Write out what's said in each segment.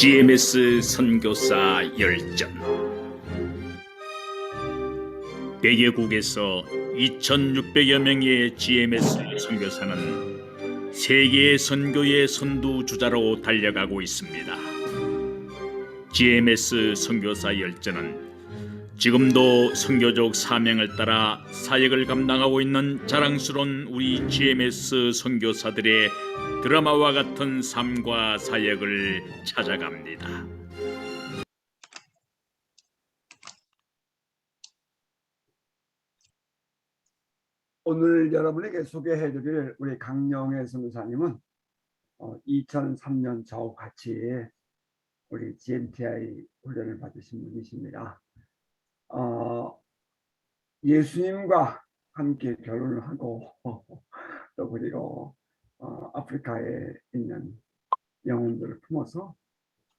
GMS 선교사 열전 대개국에서 2,600여 명의 GMS 선교사는 세계 선교의 선두 주자로 달려가고 있습니다. GMS 선교사 열전은 지금도 선교적 사명을 따라 사역을 감당하고 있는 자랑스러운 우리 GMS 선교사들의 드라마와 같은 삶과 사역을 찾아갑니다. 오늘 여러분에게 소개해드릴 우리 강영애 선교사님은 어, 2003년 저와 같이 우리 GMTI 훈련을 받으신 분이십니다. 어, 예수님과 함께 결혼을 하고 또 그리고 어, 아프리카에 있는 영혼들을 품어서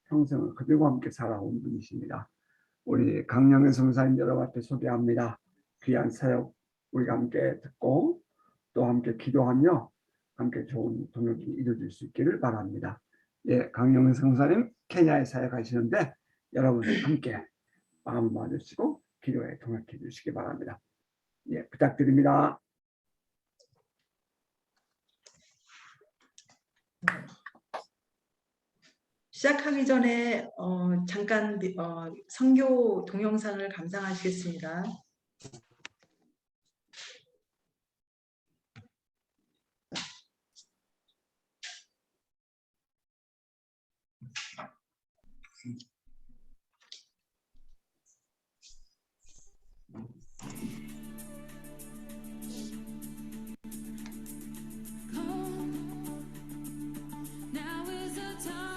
평생을 그들과 함께 살아온 분이십니다. 우리 강영애 선교사님 여러분 앞에 소개합니다. 귀한 사역 우리가 함께 듣고 또 함께 기도하며 함께 좋은 동역이 이루어질 수 있기를 바랍니다. 예, 강영은 성사님 케냐에 사역하시는데 여러분 함께 마음을 모아주시고 기도에 동역해 주시기 바랍니다. 예, 부탁드립니다. 시작하기 전에 어, 잠깐 어, 선교 동영상을 감상하시겠습니다. Now is the time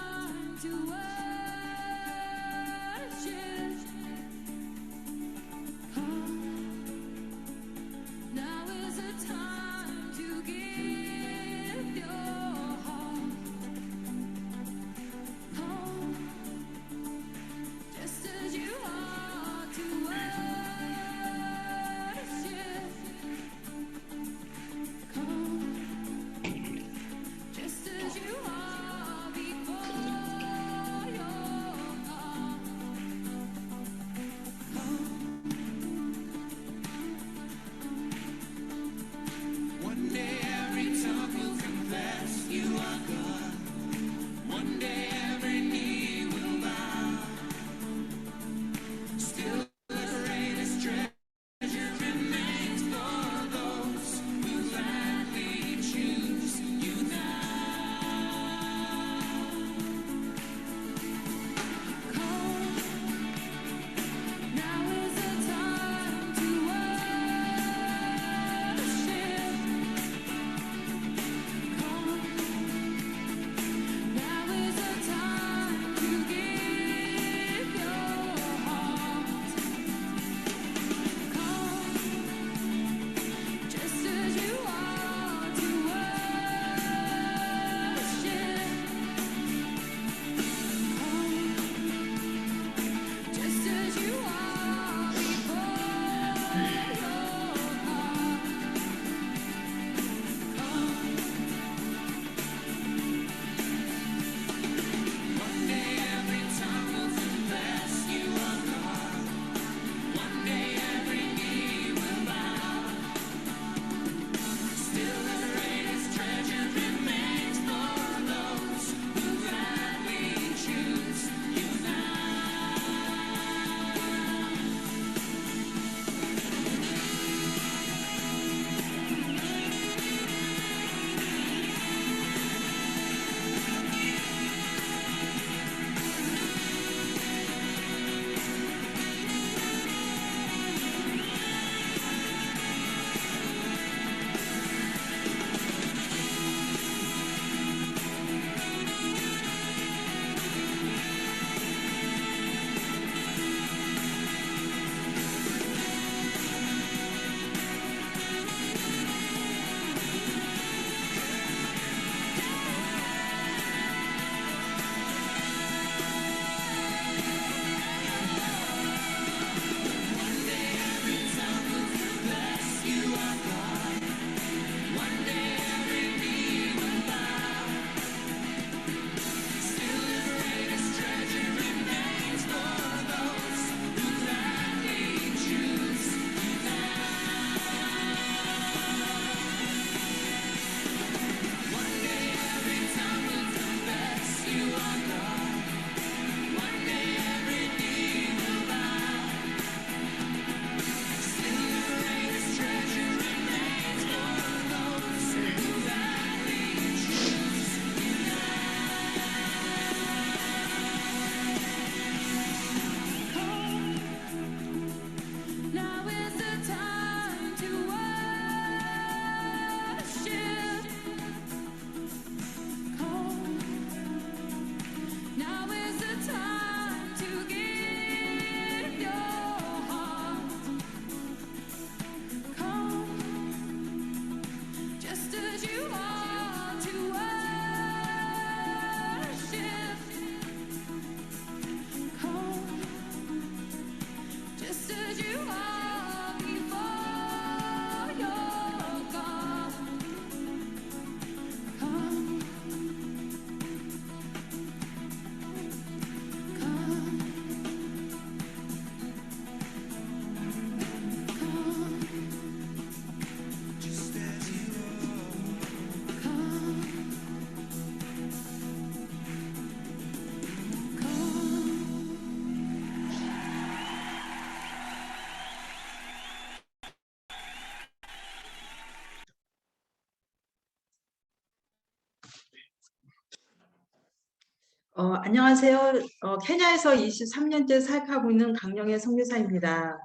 어, 안녕하세요. 어, 케냐에서 23년째 사역하고 있는 강영애 선교사입니다.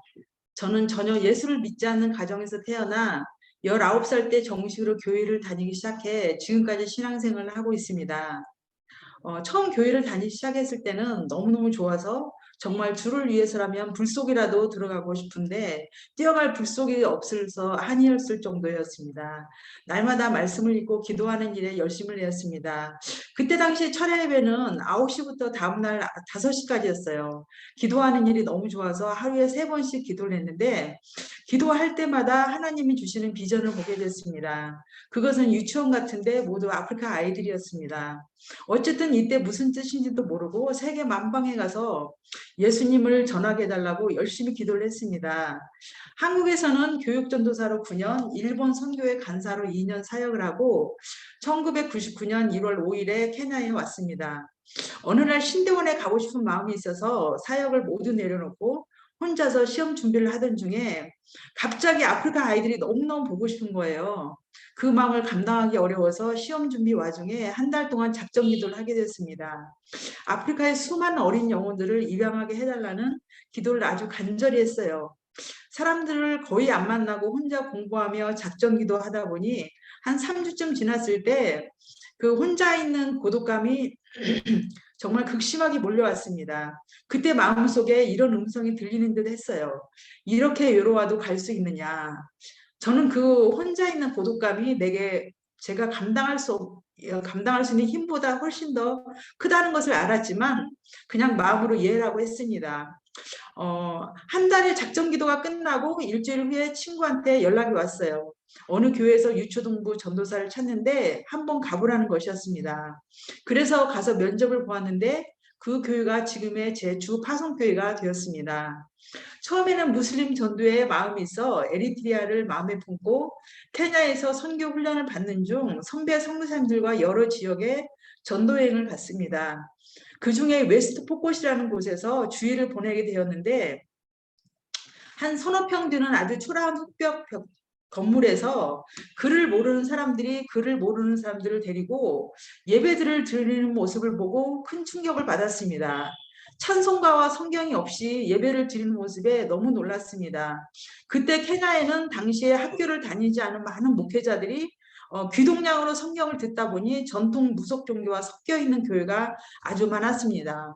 저는 전혀 예수를 믿지 않는 가정에서 태어나 19살 때 정식으로 교회를 다니기 시작해 지금까지 신앙생활을 하고 있습니다. 어, 처음 교회를 다니기 시작했을 때는 너무너무 좋아서 정말 주를 위해서라면 불속이라도 들어가고 싶은데 뛰어갈 불속이 없어서 한이었을 정도였습니다. 날마다 말씀을 읽고 기도하는 일에 열심을 내었습니다. 그때 당시 철야 예배는 9시부터 다음날 5시까지였어요. 기도하는 일이 너무 좋아서 하루에 세 번씩 기도를 했는데 기도할 때마다 하나님이 주시는 비전을 보게 됐습니다. 그것은 유치원 같은데 모두 아프리카 아이들이었습니다. 어쨌든 이때 무슨 뜻인지도 모르고 세계 만방에 가서 예수님을 전하게 해달라고 열심히 기도를 했습니다. 한국에서는 교육전도사로 9년, 일본 선교회 간사로 2년 사역을 하고 1999년 1월 5일에 케냐에 왔습니다. 어느 날 신대원에 가고 싶은 마음이 있어서 사역을 모두 내려놓고 혼자서 시험 준비를 하던 중에 갑자기 아프리카 아이들이 너무너무 보고 싶은 거예요. 그 마음을 감당하기 어려워서 시험 준비 와중에 한 달 동안 작정 기도를 하게 됐습니다. 아프리카의 수많은 어린 영혼들을 입양하게 해달라는 기도를 아주 간절히 했어요. 사람들을 거의 안 만나고 혼자 공부하며 작정 기도하다 보니 한 3주쯤 지났을 때 그 혼자 있는 고독감이 정말 극심하게 몰려왔습니다. 그때 마음속에 이런 음성이 들리는 듯 했어요. 이렇게 외로워도 갈 수 있느냐. 저는 그 혼자 있는 고독감이 내게 제가 감당할 수 감당할 수 있는 힘보다 훨씬 더 크다는 것을 알았지만 그냥 마음으로 이해라고 했습니다. 어, 한 달의 작정 기도가 끝나고 일주일 후에 친구한테 연락이 왔어요. 어느 교회에서 유초동부 전도사를 찾는데 한번 가보라는 것이었습니다. 그래서 가서 면접을 보았는데 그 교회가 지금의 제 주 파송교회가 되었습니다. 처음에는 무슬림 전도에 마음이 있어 에리트리아를 마음에 품고 케냐에서 선교 훈련을 받는 중 선배 선교사님들과 여러 지역에 전도 여행을 갔습니다. 그 중에 웨스트 포콧이라는 곳에서 주일을 보내게 되었는데 한 서너 평 되는 아주 초라한 흑벽 벽- 건물에서 글을 모르는 사람들이 글을 모르는 사람들을 데리고 예배들을 드리는 모습을 보고 큰 충격을 받았습니다. 찬송가와 성경이 없이 예배를 드리는 모습에 너무 놀랐습니다. 그때 케냐에는 당시에 학교를 다니지 않은 많은 목회자들이 어, 귀동량으로 성경을 듣다 보니 전통 무속 종교와 섞여 있는 교회가 아주 많았습니다.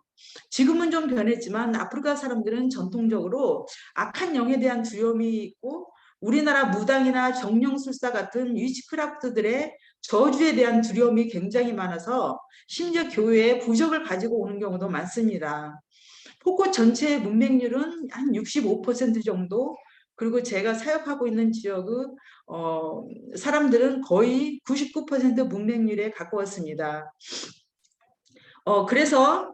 지금은 좀 변했지만 아프리카 사람들은 전통적으로 악한 영에 대한 두려움이 있고 우리나라 무당이나 정령술사 같은 위치크라프트들의 저주에 대한 두려움이 굉장히 많아서 심지어 교회에 부적을 가지고 오는 경우도 많습니다. 포코 전체의 문맹률은 한 65% 정도 그리고 제가 사역하고 있는 지역은 어, 사람들은 거의 99% 문맹률에 가까웠습니다. 어, 그래서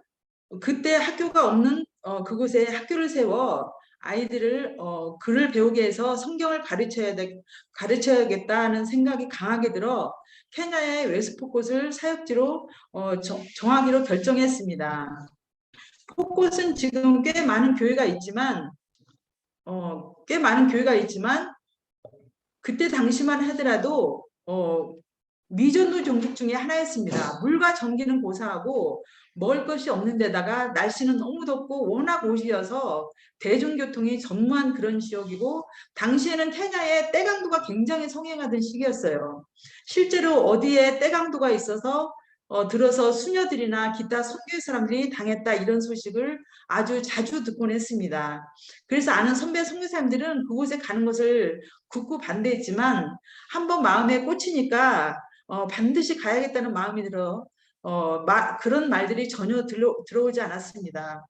그때 학교가 없는 어, 그곳에 학교를 세워 아이들을 어, 글을 배우게 해서 성경을 가르쳐야 돼, 가르쳐야겠다는 생각이 강하게 들어 케냐의 웨스포콧을 사역지로 어, 정, 정하기로 결정했습니다. 포콧은 지금 꽤 많은 교회가 있지만 어, 꽤 많은 교회가 있지만 그때 당시만 하더라도 어, 미전도 종족 중에 하나였습니다. 물과 전기는 고사하고 먹을 것이 없는 데다가 날씨는 너무 덥고 워낙 옷이어서 대중교통이 전무한 그런 지역이고 당시에는 케냐에 때강도가 굉장히 성행하던 시기였어요. 실제로 어디에 때강도가 있어서 어, 들어서 수녀들이나 기타 선교의 사람들이 당했다 이런 소식을 아주 자주 듣곤 했습니다. 그래서 아는 선배 선교사님들은 그곳에 가는 것을 굳고 반대했지만 한번 마음에 꽂히니까 어, 반드시 가야겠다는 마음이 들어 어, 마, 그런 말들이 전혀 들러, 들어오지 않았습니다.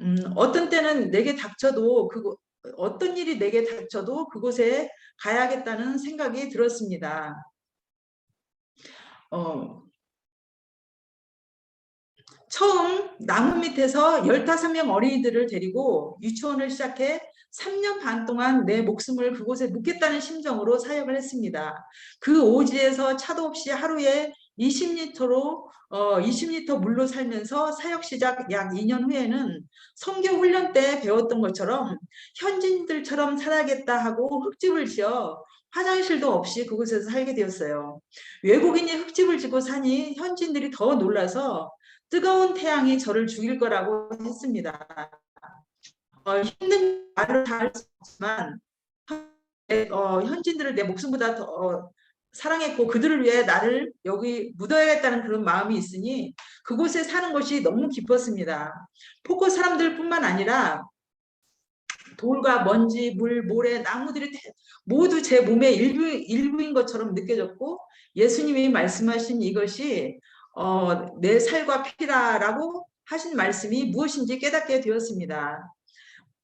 음, 어떤 때는 내게 닥쳐도 그 어떤 일이 내게 닥쳐도 그곳에 가야겠다는 생각이 들었습니다. 어, 처음 나무 밑에서 15명 어린이들을 데리고 유치원을 시작해 3년 반 동안 내 목숨을 그곳에 묻겠다는 심정으로 사역을 했습니다. 그 오지에서 차도 없이 하루에 20리터로 어, 20리터 물로 살면서 사역 시작 약 2년 후에는 성교 훈련 때 배웠던 것처럼 현지인들처럼 살아야겠다 하고 흙집을 지어 화장실도 없이 그곳에서 살게 되었어요. 외국인이 흙집을 짓고 사니 현지인들이 더 놀라서 뜨거운 태양이 저를 죽일 거라고 했습니다. 어, 힘든 말로 다할 수 없지만 현- 어, 현진들을 내 목숨보다 더 어, 사랑했고 그들을 위해 나를 여기 묻어야겠다는 그런 마음이 있으니 그곳에 사는 것이 너무 기뻤습니다. 포코 사람들뿐만 아니라 돌과 먼지, 물, 모래, 나무들이 대- 모두 제 몸의 일부, 일부인 것처럼 느껴졌고 예수님이 말씀하신 이것이 어, 내 살과 피라라고 하신 말씀이 무엇인지 깨닫게 되었습니다.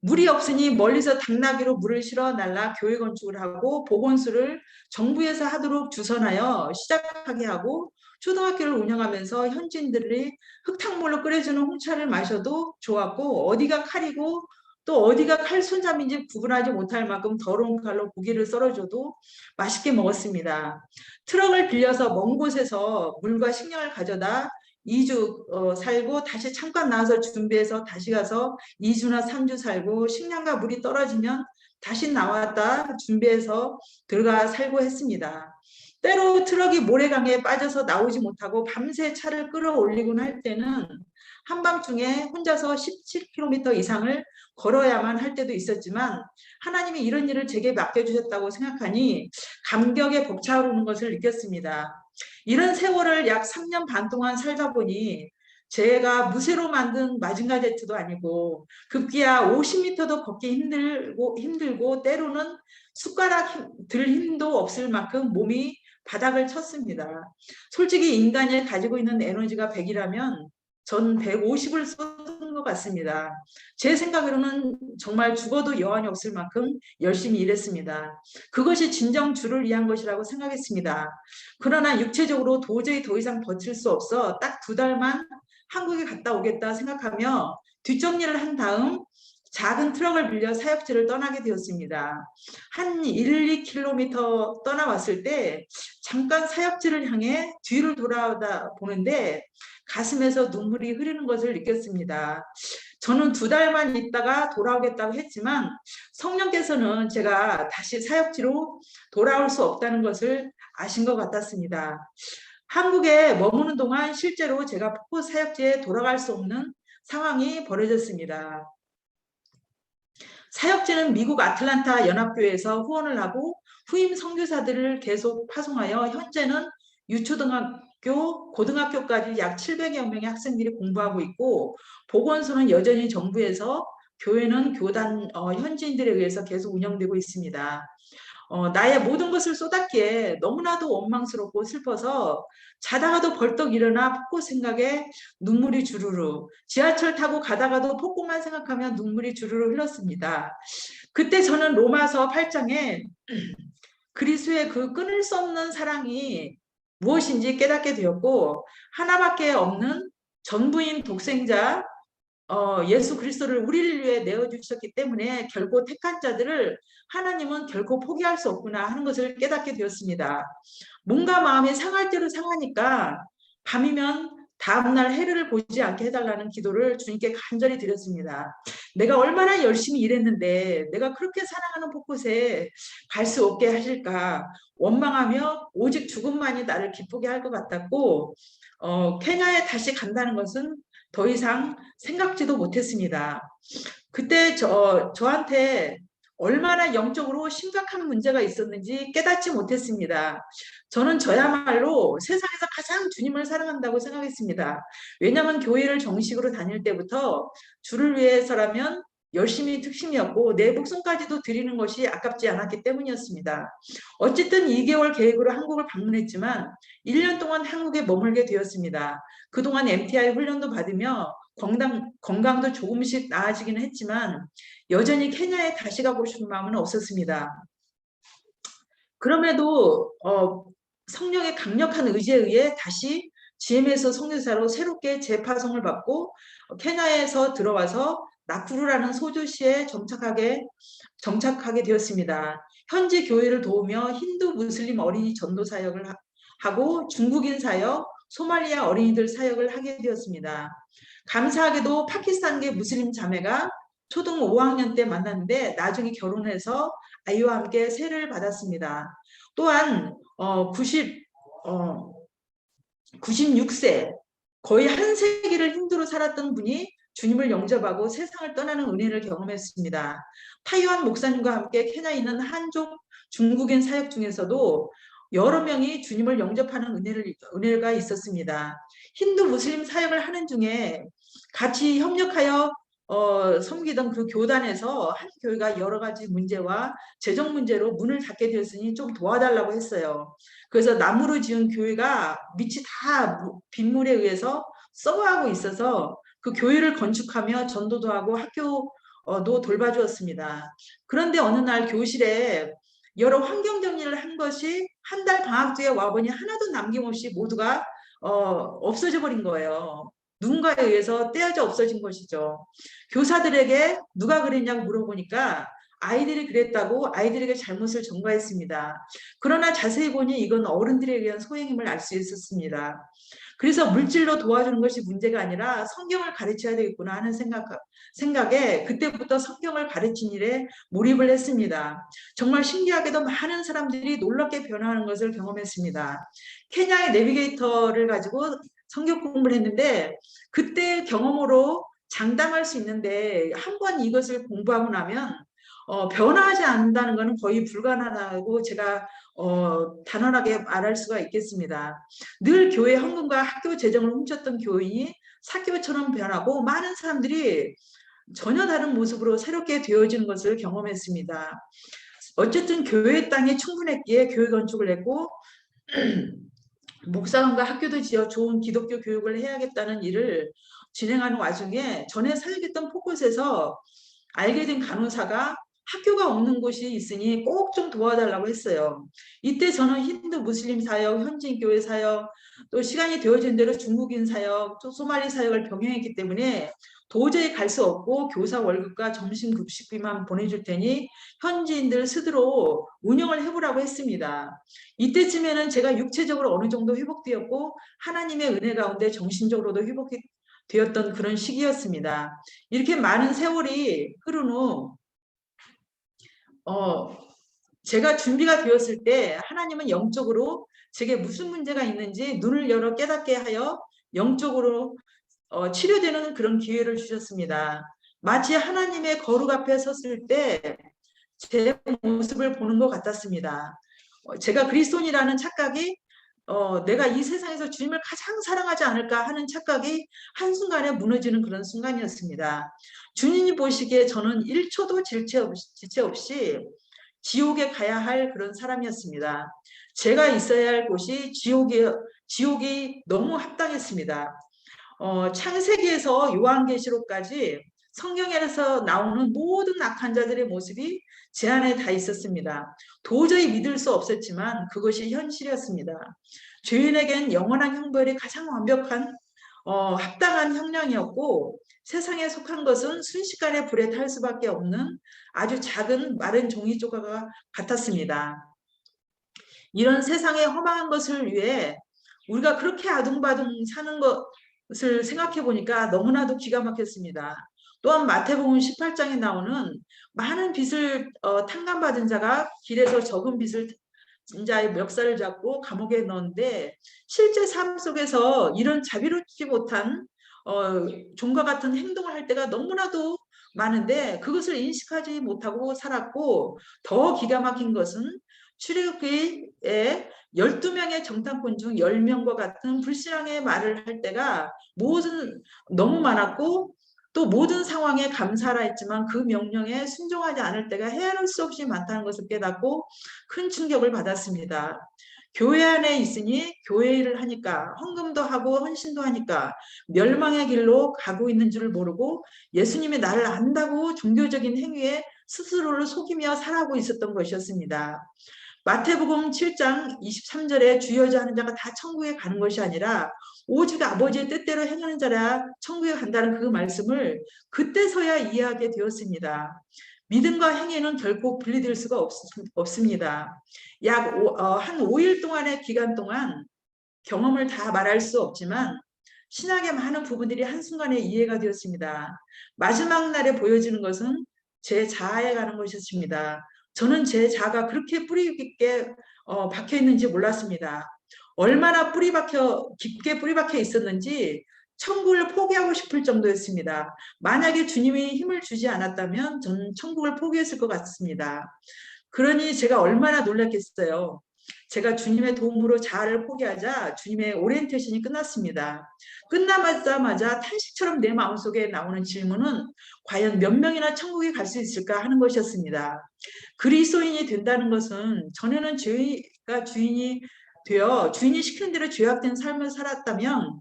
물이 없으니 멀리서 당나귀로 물을 실어 날라 교회 건축을 하고 보건소를 정부에서 하도록 주선하여 시작하게 하고 초등학교를 운영하면서 현지인들이 흙탕물로 끓여주는 홍차를 마셔도 좋았고 어디가 칼이고 또 어디가 칼 손잡인지 구분하지 못할 만큼 더러운 칼로 고기를 썰어줘도 맛있게 먹었습니다. 트럭을 빌려서 먼 곳에서 물과 식량을 가져다 2주 어, 살고 다시 잠깐 나와서 준비해서 다시 가서 2주나 3주 살고 식량과 물이 떨어지면 다시 나왔다 준비해서 들어가 살고 했습니다. 때로 트럭이 모래강에 빠져서 나오지 못하고 밤새 차를 끌어올리곤 할 때는 한밤중에 혼자서 17km 이상을 걸어야만 할 때도 있었지만 하나님이 이런 일을 제게 맡겨주셨다고 생각하니 감격에 벅차오르는 것을 느꼈습니다. 이런 세월을 약 3년 반 동안 살다 보니 제가 무쇠로 만든 마징가 제트도 아니고 급기야 50m도 걷기 힘들고 힘들고 때로는 숟가락 힘- 들 힘도 없을 만큼 몸이 바닥을 쳤습니다. 솔직히 인간이 가지고 있는 에너지가 100이라면 전 150을 쏟은 것 같습니다. 제 생각으로는 정말 죽어도 여한이 없을 만큼 열심히 일했습니다. 그것이 진정 주를 위한 것이라고 생각했습니다. 그러나 육체적으로 도저히 더 이상 버틸 수 없어 딱 두 달만 한국에 갔다 오겠다 생각하며 뒷정리를 한 다음 작은 트럭을 빌려 사역지를 떠나게 되었습니다. 한 1, 2km 떠나왔을 때 잠깐 사역지를 향해 뒤를 돌아다 보는데 가슴에서 눈물이 흐르는 것을 느꼈습니다. 저는 두 달만 있다가 돌아오겠다고 했지만 성령께서는 제가 다시 사역지로 돌아올 수 없다는 것을 아신 것 같았습니다. 한국에 머무는 동안 실제로 제가 폭포 사역지에 돌아갈 수 없는 상황이 벌어졌습니다. 사역지는 미국 아틀란타 연합교회에서 후원을 하고 후임 선교사들을 계속 파송하여 현재는 유초등학 교, 고등학교까지 약 700여 명의 학생들이 공부하고 있고 보건소는 여전히 정부에서 교회는 교단 어, 현지인들에 의해서 계속 운영되고 있습니다. 어, 나의 모든 것을 쏟았기에 너무나도 원망스럽고 슬퍼서 자다가도 벌떡 일어나 폭포 생각에 눈물이 주르르 지하철 타고 가다가도 폭포만 생각하면 눈물이 주르르 흘렀습니다. 그때 저는 로마서 8장에 그리스의 그 끊을 수 없는 사랑이 무엇인지 깨닫게 되었고 하나밖에 없는 전부인 독생자 어, 예수 그리스도를 우리를 위해 내어주셨기 때문에 결코 택한 자들을 하나님은 결코 포기할 수 없구나 하는 것을 깨닫게 되었습니다. 뭔가 마음이 상할 대로 상하니까 밤이면 다음날 해를 보지 않게 해달라는 기도를 주님께 간절히 드렸습니다. 내가 얼마나 열심히 일했는데 내가 그렇게 사랑하는 폭곳에 갈 수 없게 하실까 원망하며 오직 죽음만이 나를 기쁘게 할 것 같았고 어, 케냐에 다시 간다는 것은 더 이상 생각지도 못했습니다. 그때 저, 저한테 얼마나 영적으로 심각한 문제가 있었는지 깨닫지 못했습니다. 저는 저야말로 세상에서 가장 주님을 사랑한다고 생각했습니다. 왜냐하면 교회를 정식으로 다닐 때부터 주를 위해서라면 열심히 특심이었고 내 목숨까지도 드리는 것이 아깝지 않았기 때문이었습니다. 어쨌든 2개월 계획으로 한국을 방문했지만 1년 동안 한국에 머물게 되었습니다. 그동안 MTI 훈련도 받으며 건강, 건강도 조금씩 나아지기는 했지만 여전히 케냐에 다시 가고 싶은 마음은 없었습니다. 그럼에도 어, 성령의 강력한 의지에 의해 다시 GM에서 성교사로 새롭게 재파송을 받고 어, 케냐에서 들어와서 나쿠루라는 소주시에 정착하게 정착하게 되었습니다. 현지 교회를 도우며 힌두 무슬림 어린이 전도 사역을 하- 하고 중국인 사역, 소말리아 어린이들 사역을 하게 되었습니다. 감사하게도 파키스탄계 무슬림 자매가 초등 5학년 때 만났는데 나중에 결혼해서 아이와 함께 세를 받았습니다. 또한 어, 90 어, 96세 거의 한 세기를 힌두로 살았던 분이 주님을 영접하고 세상을 떠나는 은혜를 경험했습니다. 타이완 목사님과 함께 케냐에 있는 한족 중국인 사역 중에서도 여러 명이 주님을 영접하는 은혜를, 은혜가 있었습니다. 힌두 무슬림 사역을 하는 중에 같이 협력하여 어, 섬기던 그 교단에서 한 교회가 여러 가지 문제와 재정 문제로 문을 닫게 되었으니 좀 도와달라고 했어요. 그래서 나무로 지은 교회가 밑이 다 무- 빗물에 의해서 썩어가고 있어서 그 교회를 건축하며 전도도 하고 학교도 돌봐주었습니다. 그런데 어느 날 교실에 여러 환경 정리를 한 것이 한 달 방학 뒤에 와보니 하나도 남김없이 모두가 어, 없어져 버린 거예요. 누군가에 의해서 떼어져 없어진 것이죠. 교사들에게 누가 그랬냐고 물어보니까 아이들이 그랬다고 아이들에게 잘못을 전가했습니다. 그러나 자세히 보니 이건 어른들에 의한 소행임을 알 수 있었습니다. 그래서 물질로 도와주는 것이 문제가 아니라 성경을 가르쳐야 되겠구나 하는 생각, 생각에 그때부터 성경을 가르친 일에 몰입을 했습니다. 정말 신기하게도 많은 사람들이 놀랍게 변화하는 것을 경험했습니다. 케냐의 내비게이터를 가지고 성경 공부를 했는데 그때 경험으로 장담할 수 있는데 한 번 이것을 공부하고 나면 어, 변화하지 않는다는 것은 거의 불가능하다고 제가 어, 단언하게 말할 수가 있겠습니다. 늘 교회 헌금과 학교 재정을 훔쳤던 교인이 사교처럼 변하고 많은 사람들이 전혀 다른 모습으로 새롭게 되어지는 것을 경험했습니다. 어쨌든 교회 땅이 충분했기에 교회 건축을 했고 목사관과 학교도 지어 좋은 기독교 교육을 해야겠다는 일을 진행하는 와중에 전에 사역했던 포커스에서 알게 된 간호사가 학교가 없는 곳이 있으니 꼭 좀 도와달라고 했어요. 이때 저는 힌두 무슬림 사역, 현지인 교회 사역, 또 시간이 되어진 대로 중국인 사역, 또 소말리 사역을 병행했기 때문에 도저히 갈 수 없고 교사 월급과 점심 급식비만 보내줄 테니 현지인들 스스로 운영을 해보라고 했습니다. 이때쯤에는 제가 육체적으로 어느 정도 회복되었고 하나님의 은혜 가운데 정신적으로도 회복이 되었던 그런 시기였습니다. 이렇게 많은 세월이 흐른 후 어, 제가 준비가 되었을 때 하나님은 영적으로 제게 무슨 문제가 있는지 눈을 열어 깨닫게 하여 영적으로 어, 치료되는 그런 기회를 주셨습니다. 마치 하나님의 거룩 앞에 섰을 때 제 모습을 보는 것 같았습니다. 어, 제가 그리스도인이라는 착각이 어, 내가 이 세상에서 주님을 가장 사랑하지 않을까 하는 착각이 한순간에 무너지는 그런 순간이었습니다. 주님이 보시기에 저는 1초도 질체 없이, 지체 없이 지옥에 가야 할 그런 사람이었습니다. 제가 있어야 할 곳이 지옥이, 지옥이 너무 합당했습니다. 어, 창세기에서 요한계시록까지 성경에서 나오는 모든 악한 자들의 모습이 제 안에 다 있었습니다. 도저히 믿을 수 없었지만 그것이 현실이었습니다. 죄인에겐 영원한 형벌이 가장 완벽한 어, 합당한 형량이었고 세상에 속한 것은 순식간에 불에 탈 수밖에 없는 아주 작은 마른 종이 조각 같았습니다. 이런 세상에 허망한 것을 위해 우리가 그렇게 아둥바둥 사는 것을 생각해 보니까 너무나도 기가 막혔습니다. 또한 마태복음 18장에 나오는 많은 빚을 어, 탕감받은 자가 길에서 적은 빚을 자의 멱살을 잡고 감옥에 넣는데 실제 삶 속에서 이런 자비롭지 못한 어, 종과 같은 행동을 할 때가 너무나도 많은데 그것을 인식하지 못하고 살았고 더 기가 막힌 것은 출애굽기에 12명의 정탐꾼 중 10명과 같은 불신앙의 말을 할 때가 모든 너무 많았고 또 모든 상황에 감사라 했지만 그 명령에 순종하지 않을 때가 헤아릴 수 없이 많다는 것을 깨닫고 큰 충격을 받았습니다. 교회 안에 있으니 교회 일을 하니까 헌금도 하고 헌신도 하니까 멸망의 길로 가고 있는 줄을 모르고 예수님이 나를 안다고 종교적인 행위에 스스로를 속이며 살아가고 있었던 것이었습니다. 마태복음 7장 23절에 주여자 하는 자가 다 천국에 가는 것이 아니라 오직 아버지의 뜻대로 행하는 자라 천국에 간다는 그 말씀을 그때서야 이해하게 되었습니다. 믿음과 행위는 결코 분리될 수가 없, 없습니다. 약한 5일 동안의 기간 동안 경험을 다 말할 수 없지만 신학의 많은 부분들이 한순간에 이해가 되었습니다. 마지막 날에 보여지는 것은 제 자아에 가는 것이었습니다. 저는 제 자아가 그렇게 뿌리 깊게 어, 박혀 있는지 몰랐습니다. 얼마나 뿌리 박혀 깊게 뿌리 박혀 있었는지 천국을 포기하고 싶을 정도였습니다. 만약에 주님이 힘을 주지 않았다면 저는 천국을 포기했을 것 같습니다. 그러니 제가 얼마나 놀랐겠어요. 제가 주님의 도움으로 자아를 포기하자 주님의 오리엔테이션이 끝났습니다. 끝나자마자 탄식처럼 내 마음속에 나오는 질문은 과연 몇 명이나 천국에 갈 수 있을까 하는 것이었습니다. 그리스도인이 된다는 것은 전에는 죄가 주인이 되어 주인이 시키는 대로 죄악된 삶을 살았다면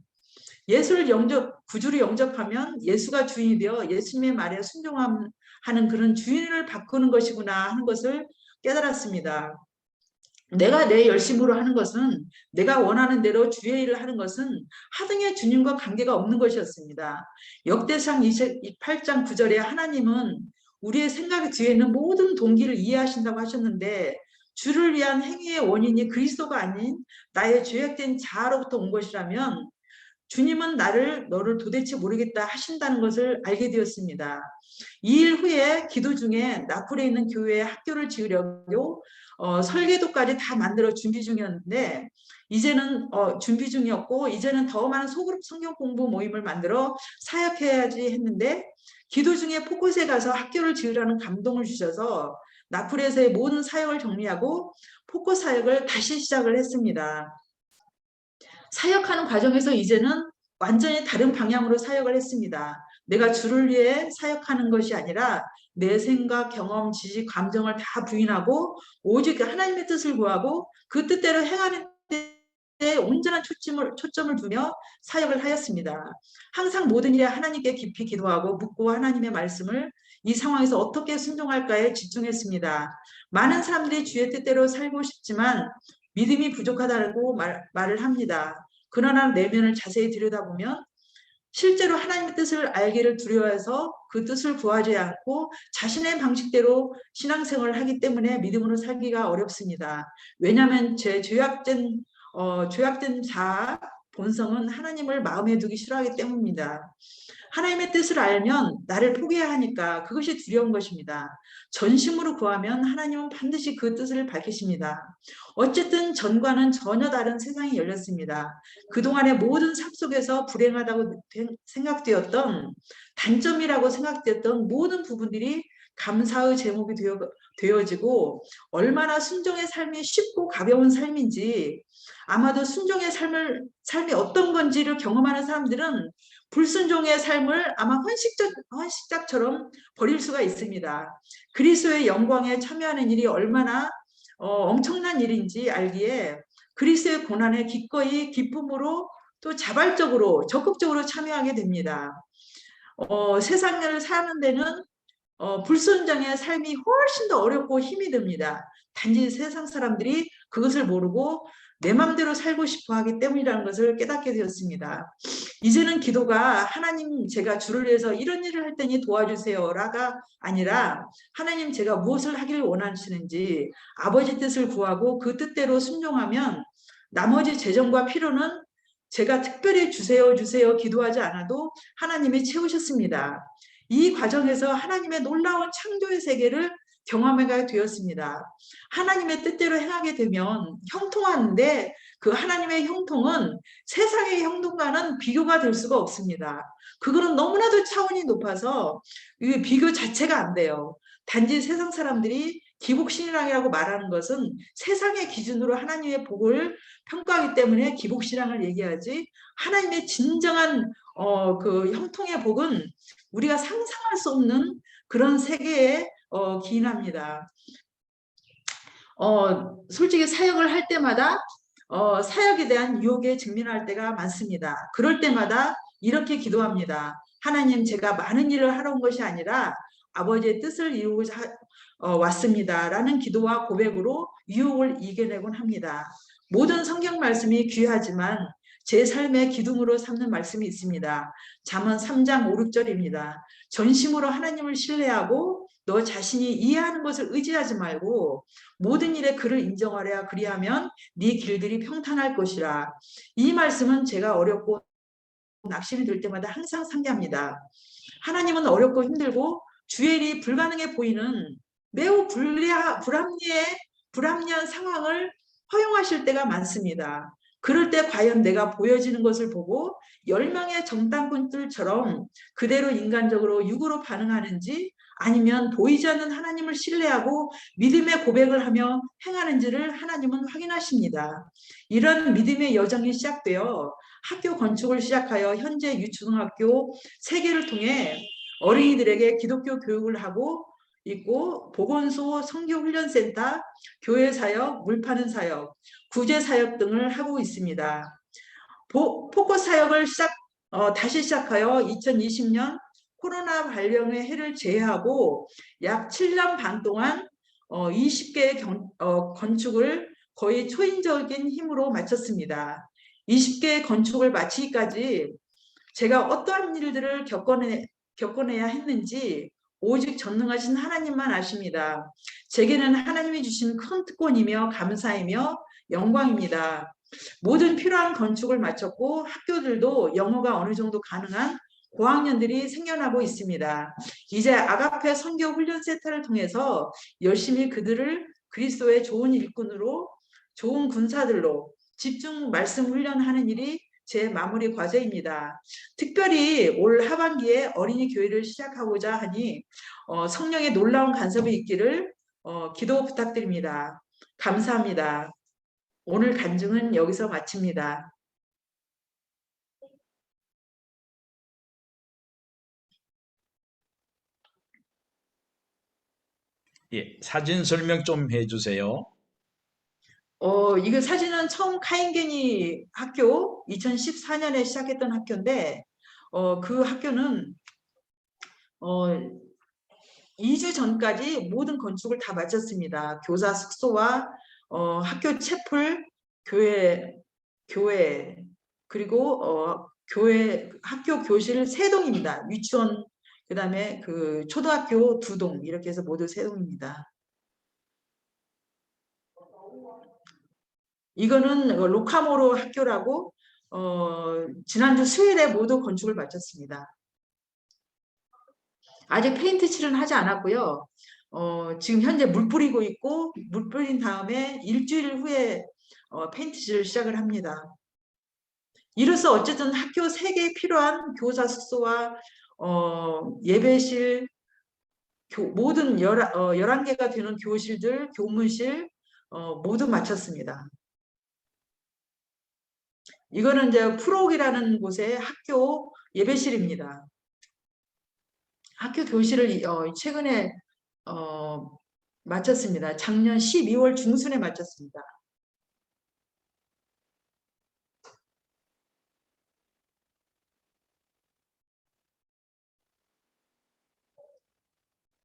예수를 영접 구주를 영접하면 예수가 주인이 되어 예수님의 말에 순종하는 그런 주인을 바꾸는 것이구나 하는 것을 깨달았습니다. 내가 내 열심으로 하는 것은 내가 원하는 대로 주의 일을 하는 것은 하등의 주님과 관계가 없는 것이었습니다. 역대상 28장 9절에 하나님은 우리의 생각 뒤에 있는 모든 동기를 이해하신다고 하셨는데 주를 위한 행위의 원인이 그리스도가 아닌 나의 죄악된 자아로부터 온 것이라면 주님은 나를 너를 도대체 모르겠다 하신다는 것을 알게 되었습니다. 이 일 후에 기도 중에 나풀에 있는 교회에 학교를 지으려고 어, 설계도까지 다 만들어 준비 중이었는데 이제는 어, 준비 중이었고 이제는 더 많은 소그룹 성경 공부 모임을 만들어 사역해야지 했는데 기도 중에 포커스에 가서 학교를 지으라는 감동을 주셔서 나풀에서의 모든 사역을 정리하고 포커 사역을 다시 시작을 했습니다. 사역하는 과정에서 이제는 완전히 다른 방향으로 사역을 했습니다. 내가 주를 위해 사역하는 것이 아니라 내 생각, 경험, 지식, 감정을 다 부인하고 오직 하나님의 뜻을 구하고 그 뜻대로 행하는 데 온전한 초점을, 초점을 두며 사역을 하였습니다. 항상 모든 일에 하나님께 깊이 기도하고 묻고 하나님의 말씀을 이 상황에서 어떻게 순종할까에 집중했습니다. 많은 사람들이 주의 뜻대로 살고 싶지만 믿음이 부족하다고 말, 말을 합니다. 그러나 내면을 자세히 들여다보면 실제로 하나님의 뜻을 알기를 두려워해서 그 뜻을 구하지 않고 자신의 방식대로 신앙생활을 하기 때문에 믿음으로 살기가 어렵습니다. 왜냐하면 제 죄악된 어, 죄악된 자 본성은 하나님을 마음에 두기 싫어하기 때문입니다. 하나님의 뜻을 알면 나를 포기해야 하니까 그것이 두려운 것입니다. 전심으로 구하면 하나님은 반드시 그 뜻을 밝히십니다. 어쨌든 전과는 전혀 다른 세상이 열렸습니다. 그동안의 모든 삶 속에서 불행하다고 생각되었던 단점이라고 생각되었던 모든 부분들이 감사의 제목이 되어, 되어지고 얼마나 순종의 삶이 쉽고 가벼운 삶인지 아마도 순종의 삶을 삶이 어떤 건지를 경험하는 사람들은 불순종의 삶을 아마 헌식적, 헌식작처럼 버릴 수가 있습니다. 그리스도의 영광에 참여하는 일이 얼마나 어, 엄청난 일인지 알기에 그리스도의 고난에 기꺼이 기쁨으로 또 자발적으로 적극적으로 참여하게 됩니다. 어, 세상을 사는 데는 어, 불순종의 삶이 훨씬 더 어렵고 힘이 듭니다. 단지 세상 사람들이 그것을 모르고 내 맘대로 살고 싶어 하기 때문이라는 것을 깨닫게 되었습니다. 이제는 기도가 하나님 제가 주를 위해서 이런 일을 할 테니 도와주세요라가 아니라 하나님 제가 무엇을 하기를 원하시는지 아버지 뜻을 구하고 그 뜻대로 순종하면 나머지 재정과 필요는 제가 특별히 주세요 주세요 기도하지 않아도 하나님이 채우셨습니다. 이 과정에서 하나님의 놀라운 창조의 세계를 경험하게 되었습니다. 하나님의 뜻대로 행하게 되면 형통하는데 그 하나님의 형통은 세상의 형통과는 비교가 될 수가 없습니다. 그거는 너무나도 차원이 높아서 이 비교 자체가 안 돼요. 단지 세상 사람들이 기복신앙이라고 말하는 것은 세상의 기준으로 하나님의 복을 평가하기 때문에 기복신앙을 얘기하지 하나님의 진정한 어, 그 형통의 복은 우리가 상상할 수 없는 그런 세계에 어, 기인합니다. 어, 솔직히 사역을 할 때마다 어, 사역에 대한 유혹에 직면할 때가 많습니다. 그럴 때마다 이렇게 기도합니다. 하나님 제가 많은 일을 하러 온 것이 아니라 아버지의 뜻을 이루고자 어, 왔습니다. 라는 기도와 고백으로 유혹을 이겨내곤 합니다. 모든 성경 말씀이 귀하지만 제 삶의 기둥으로 삼는 말씀이 있습니다. 잠언 3장 5, 6절입니다. 전심으로 하나님을 신뢰하고 너 자신이 이해하는 것을 의지하지 말고 모든 일에 그를 인정하려 그리하면 네 길들이 평탄할 것이라. 이 말씀은 제가 어렵고 낙심이 들 때마다 항상 상기합니다. 하나님은 어렵고 힘들고 주의 일이 불가능해 보이는 매우 불리하, 불합리해, 불합리한 상황을 허용하실 때가 많습니다. 그럴 때 과연 내가 보여지는 것을 보고 10명의 정당꾼들처럼 그대로 인간적으로 육으로 반응하는지 아니면 보이지 않는 하나님을 신뢰하고 믿음의 고백을 하며 행하는지를 하나님은 확인하십니다. 이런 믿음의 여정이 시작되어 학교 건축을 시작하여 현재 유초등학교 세 개를 통해 어린이들에게 기독교 교육을 하고 있고 보건소, 성교훈련센터, 교회 사역, 물 파는 사역, 구제 사역 등을 하고 있습니다. 보- 포커스 사역을 시작 어, 다시 시작하여 2020년 코로나 발병의 해를 제외하고 약 7년 반 동안 어, 20개의 경- 어, 건축을 거의 초인적인 힘으로 마쳤습니다. 20개의 건축을 마치기까지 제가 어떠한 일들을 겪어내, 겪어내야 했는지 오직 전능하신 하나님만 아십니다. 제게는 하나님이 주신 큰 특권이며 감사이며 영광입니다. 모든 필요한 건축을 마쳤고 학교들도 영어가 어느 정도 가능한 고학년들이 생겨나고 있습니다. 이제 아가페 선교 훈련 센터를 통해서 열심히 그들을 그리스도의 좋은 일꾼으로 좋은 군사들로 집중 말씀 훈련하는 일이 제 마무리 과제입니다. 특별히 올 하반기에 어린이 교회를 시작하고자 하니 어, 성령의 놀라운 간섭이 있기를 어, 기도 부탁드립니다. 감사합니다. 오늘 간증은 여기서 마칩니다. 예, 사진 설명 좀 해주세요. 어, 이거 사진은 처음 카인게니 학교 2014년에 시작했던 학교인데 어, 그 학교는 어, 2주 전까지 모든 건축을 다 마쳤습니다. 교사 숙소와 어, 학교 채플, 교회, 교회 그리고 어, 교회 학교 교실 세 동입니다. 유치원 그다음에 그 초등학교 두 동 이렇게 해서 모두 세 동입니다. 이거는 어, 로카모로 학교라고 어, 지난주 수요일에 모두 건축을 마쳤습니다. 아직 페인트 칠은 하지 않았고요. 어, 지금 현재 물 뿌리고 있고 물 뿌린 다음에 일주일 후에 어, 페인트 칠을 시작을 합니다. 이로써 어쨌든 학교 세 개에 필요한 교사 숙소와 어, 예배실 교- 모든 열한 어, 11개가 되는 교실들, 교무실 어, 모두 마쳤습니다. 이거는 이제 프록이라는 곳의 학교 예배실입니다. 학교 교실을 이- 어, 최근에 어, 마쳤습니다. 작년 12월 중순에 마쳤습니다.